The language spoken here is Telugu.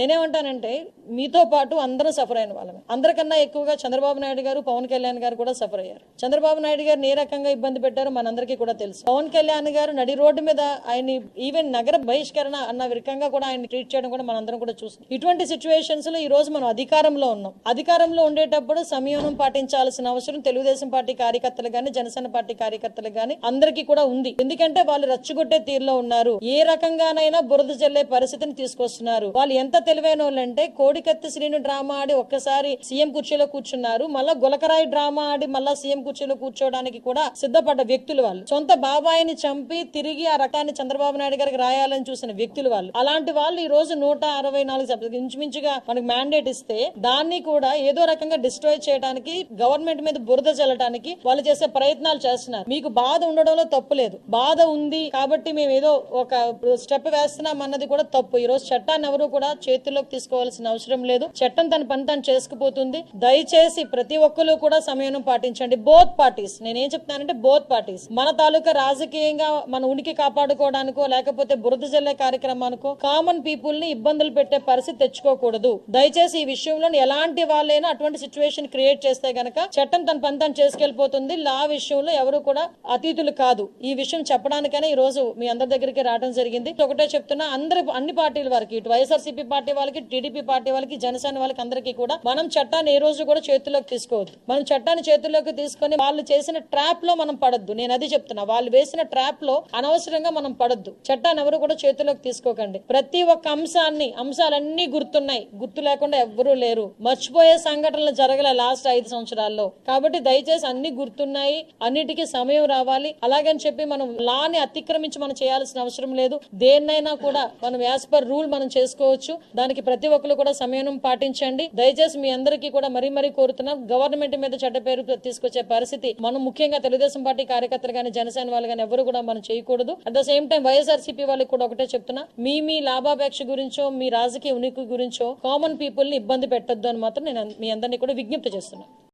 నేనేమంటానంటే మీతో పాటు అందరూ సఫర్ అయిన వాళ్ళమే. అందరికన్నా ఎక్కువగా చంద్రబాబు నాయుడు గారు పవన్ కళ్యాణ్ గారు కూడా సఫర్ అయ్యారు. చంద్రబాబు నాయుడు గారు ఏ రకంగా ఇబ్బంది పెట్టారో మనందరికీ కూడా తెలుసు. పవన్ కళ్యాణ్ గారు నడి రోడ్డు మీద ఆయన ఈవెన్ నగర బహిష్కరణ అన్న రకంగా కూడా ఆయన ట్రీట్ చేయడం కూడా మనందరం కూడా చూస్తాం ఇటువంటి సిచ్యువేషన్స్లో ఈ రోజు మనం అధికారంలో ఉన్నాం. అధికారంలో ఉండేటప్పుడు సంయమనం పాటించాల్సిన అవసరం తెలుగుదేశం పార్టీ కార్యకర్తలు గాని జనసేన పార్టీ కార్యకర్తలు గాని అందరికీ కూడా ఉంది. ఎందుకంటే వాళ్ళు రచ్చగొట్టే తీరులో ఉన్నారు. ఏ రకంగానైనా బురద జల్లే పరిస్థితిని తీసుకొస్తున్నారు. వాళ్ళు ఎంత తెలివైన వాళ్ళంటే కోడికత్తి శ్రీను డ్రామా ఆడి ఒక్కసారి సీఎం కుర్చీలో కూర్చున్నారు. మళ్ళా గులకరాయి డ్రామా ఆడి మళ్ళా సీఎం కుర్చీలో కూర్చోవడానికి కూడా సిద్ధపడ్డ వ్యక్తులు వాళ్ళు. సొంత బాబాయిని చంపి తిరిగి ఆ రకాన్ని చంద్రబాబు నాయుడు గారికి రాయాలని చూసిన వ్యక్తులు వాళ్ళు. అలాంటి వాళ్ళు ఈ రోజు నూట అరవై నాలుగు సభ్యులు ఇంచుమించుగా మనకు మ్యాండేట్ ఇస్తే దాన్ని కూడా ఏదో రకంగా డిస్ట్రాయ్ చేయడానికి గవర్నమెంట్ మీద బురద చల్లడానికి వాళ్ళు చేసే ప్రయత్నాలు చేస్తున్నారు. మీకు బాధ ఉండడంలో తప్పు లేదు. బాధ ఉంది కాబట్టి మేము ఏదో ఒక స్టెప్ వేస్తున్నాం అన్నది కూడా తప్పు. ఈ రోజు చట్టాన్ని ఎవరు కూడా చేతుల్లోకి తీసుకోవాల్సిన అవసరం లేదు. చట్టం తన పని తను చేసుకుపోతుంది. దయచేసి ప్రతి ఒక్కరు కూడా సమయం పాటించండి. బోత్ పార్టీస్ నేనేం చెప్తానంటే బోత్ పార్టీస్ మన తాలూకా రాజకీయంగా మన ఉనికి కాపాడుకోవడానికో లేకపోతే బురద జల్లే కార్యక్రమానికో కామన్ పీపుల్ని ఇబ్బందులు పెట్టే పరిస్థితి తెచ్చుకోకూడదు. దయచేసి ఈ విషయంలో ఎలాంటి వాళ్ళైనా అటువంటి సిచ్యువేషన్ క్రియేట్ చేస్తే గనక చట్టం తన పని తను చేసుకెళ్ళిపోతుంది లా విషయంలో ఎవరు కూడా అతీతులు కాదు. ఈ విషయం చెప్పడానికైనా ఈ రోజు మీ అందరి దగ్గరికి రావడం జరిగింది. ఒకటే చెప్తున్నా అందరి అన్ని పార్టీల వారికి ఇటు వైఎస్ఆర్సీపీ పార్టీ వాళ్ళకి టీడీపీ పార్టీ వాళ్ళకి జనసేన వాళ్ళకి అందరికీ కూడా మనం చట్టాన్ని ఏ రోజు కూడా చేతుల్లోకి తీసుకోవద్దు. మనం చట్టాన్ని చేతుల్లోకి తీసుకొని వాళ్ళు చేసిన ట్రాప్లో మనం పడద్దు. నేను అది చెప్తున్నా. వాళ్ళు వేసిన ట్రాప్లో అనవసరంగా మనం పడద్దు. చట్టాన్ని ఎవరు కూడా చేతుల్లోకి తీసుకోకండి. ప్రతి ఒక్క అంశాన్ని అంశాలన్నీ గుర్తున్నాయి. గుర్తు లేకుండా ఎవ్వరూ లేరు. మర్చిపోయే సంఘటనలు జరగలే లాస్ట్ ఐదు సంవత్సరాల్లో. కాబట్టి దయచేసి అన్ని గుర్తున్నాయి. అన్నిటికీ సమయం రావాలి. అలాగని చెప్పి మనం లాని అతిక్రమించి మనం చేయాల్సిన అవసరం లేదు. దేన్నైనా కూడా మనం యాజ్ పర్ రూల్ మనం చేసుకోవచ్చు. దానికి ప్రతి ఒక్కరు కూడా సమయం పాటించండి. దయచేసి మీ అందరికీ కూడా మరీ మరీ కోరుతున్నాం గవర్నమెంట్ మీద చెడ్డ పేరు తీసుకొచ్చే పరిస్థితి మనం ముఖ్యంగా తెలుగుదేశం పార్టీ కార్యకర్తలు కానీ జనసేన వాళ్ళు కానీ ఎవరు కూడా మనం చేయకూడదు. At the same time YSRCP వాళ్ళకి కూడా ఒకటే చెప్తున్నా మీ మీ లాభాపేక్ష గురించో మీ రాజకీయ ఉనికి గురించో కామన్ పీపుల్ని ఇబ్బంది పెట్టద్దు అని మాత్రం నేను మీ అందరినీ కూడా విజ్ఞప్తి చేస్తున్నాను